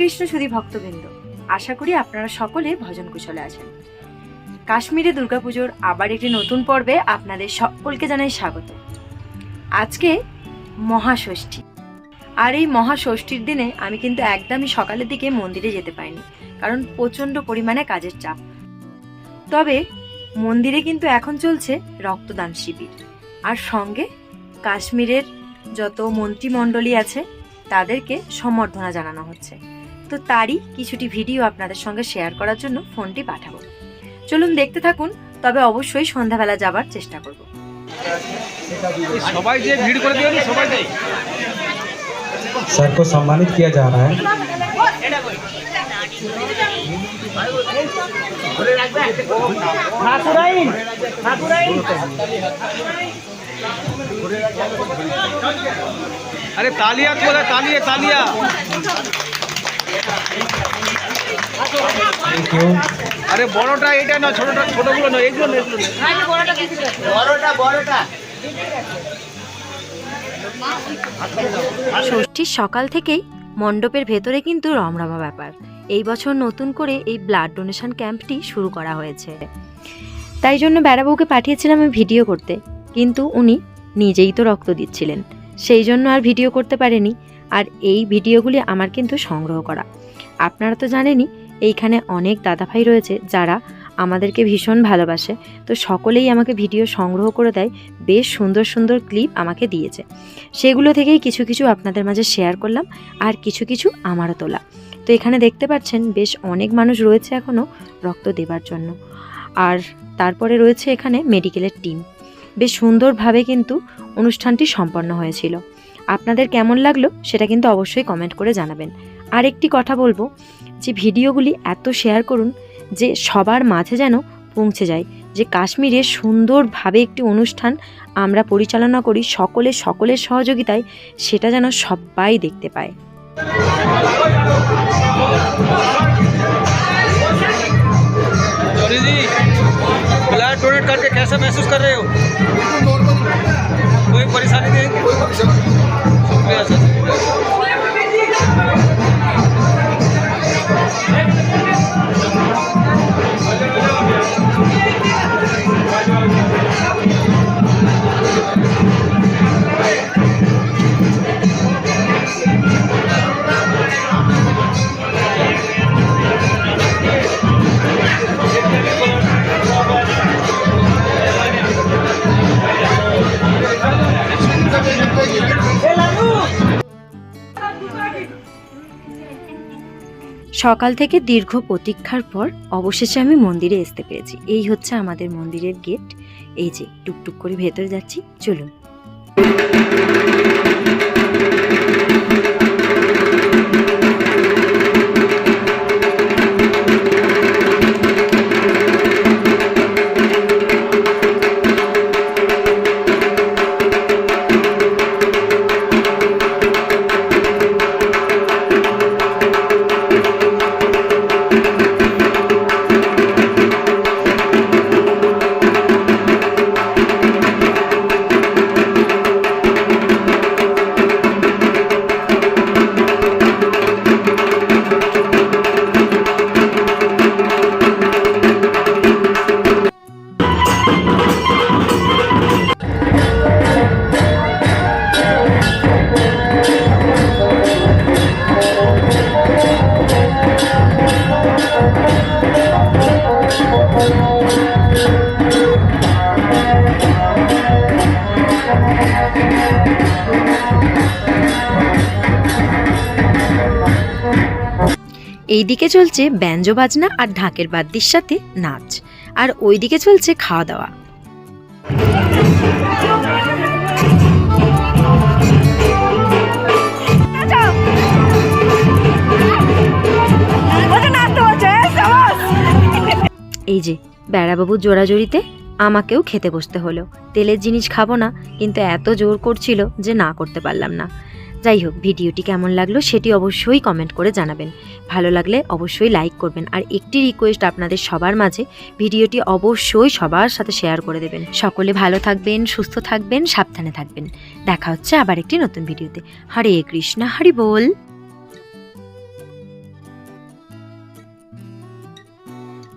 সুধী ভক্তবৃন্দ। আশা করি আপনারা সকলে ভজন কুশলে আছেন। কাশ্মীরে দুর্গাপুজোর আবার একটি নতুন পর্বে আপনাদের সকলকে জানাই স্বাগত। আজকে মহাষষ্ঠী। আর এই মহাষষ্ঠীর দিনে আমি কিন্তু একদমই সকালের দিকে মন্দিরে যেতে পারিনি, কারণ প্রচণ্ড পরিমাণে কাজের চাপ। তবে মন্দিরে কিন্তু এখন চলছে রক্তদান শিবির। আর সঙ্গে কাশ্মীরের যত মন্ত্রিমণ্ডলী আছে, তাদেরকে সম্বর্ধনা জানানো হচ্ছে। তো তারই কিছুটি ভিডিও আপনাদের সঙ্গে শেয়ার করার জন্য ফোনটি পাঠাবো চলুন দেখতে থাকুন তবে অবশ্যই সন্ধ্যাবেলা যাবার চেষ্টা করব সবাই যে ভিড় করে দিও সবাই যাই सर को सम्मानित किया जा रहा है আরে তালিয়া কোথায় তালিয়া তালিয়া थैंक यू আরে বড়টা এটা না, ছোটটা ছোটগুলো না, এইগুলো না এগুলো। ষষ্ঠীর সকাল থেকেই মণ্ডপের ভেতরে কিন্তু রমরমা ব্যাপার। এই বছর নতুন করে এই ব্লাড ডোনেশন ক্যাম্পটি শুরু করা হয়েছে। তাই জন্য বেড়াবউকে পাঠিয়েছিলাম আমি ভিডিও করতে, কিন্তু উনি নিজেই তো রক্ত দিচ্ছিলেন। সেই জন্য আর ভিডিও করতে পারেনি, আর এই ভিডিওগুলি আমার কিন্তু সংগ্রহ করা। আপনারা তো জানেনই, এইখানে অনেক দাদাভাই রয়েছে যারা আমাদেরকে ভীষণ ভালোবাসে। তো সকলেই আমাকে ভিডিও সংগ্রহ করে দেয়, বেশ সুন্দর সুন্দর ক্লিপ আমাকে দিয়েছে। সেগুলো থেকেই কিছু কিছু আপনাদের মাঝে শেয়ার করলাম, আর কিছু কিছু আমারও তোলা। তো এখানে দেখতে পাচ্ছেন, বেশ অনেক মানুষ রয়েছে এখনও রক্ত দেবার জন্য। আর তারপরে রয়েছে এখানে মেডিকেলের টিম। বেশ সুন্দরভাবে কিন্তু অনুষ্ঠানটি সম্পন্ন হয়েছিল। আপনাদের কেমন লাগল সেটা কিন্তু অবশ্যই কমেন্ট করে জানাবেন। আর একটি কথা বলবো যে ভিডিওগুলি এত শেয়ার করুন যে সবার মাঝে যেন পৌঁছে যায় যে কাশ্মীরে সুন্দরভাবে একটি অনুষ্ঠান আমরা পরিচালনা করি সকলে সকলের সহযোগিতায় সেটা যেন সবাই দেখতে পায় जॉनी जी ब्लड डोनेट करके कैसा महसूस कर रहे हो সকাল থেকে দীর্ঘ প্রতীক্ষার পর অবশেষে আমি মন্দিরে আসতে পেরেছি। এই হচ্ছে আমাদের মন্দিরের গেট এই যে, টুকটুক করে ভেতরে যাচ্ছি, চলুন। এইদিকে চলছে ব্যঞ্জ বাজনা আর ঢাকের বাদ্যির সাথে নাচ। আর ওইদিকে চলছে খাওয়া দাওয়া এই যে, বেড়াবাবুর জোড়াজড়িতে আমাকেও খেতে বসতে হলো। তেলের জিনিস খাব না, কিন্তু এত জোর করছিল যে না করতে পারলাম না। যাই হোক, ভিডিওটি কেমন লাগল সেটি অবশ্যই কমেন্ট করে জানাবেন। ভালো লাগলে অবশ্যই লাইক করবেন আর একটি রিকোয়েস্ট আপনাদের সবার মাঝে, ভিডিওটি অবশ্যই সবার সাথে শেয়ার করে দেবেন। সকলে ভালো থাকবেন, সুস্থ থাকবেন, সাবধানে থাকবেন। দেখা হচ্ছে আবার একটি নতুন ভিডিওতে। হরে কৃষ্ণা, হরি বল।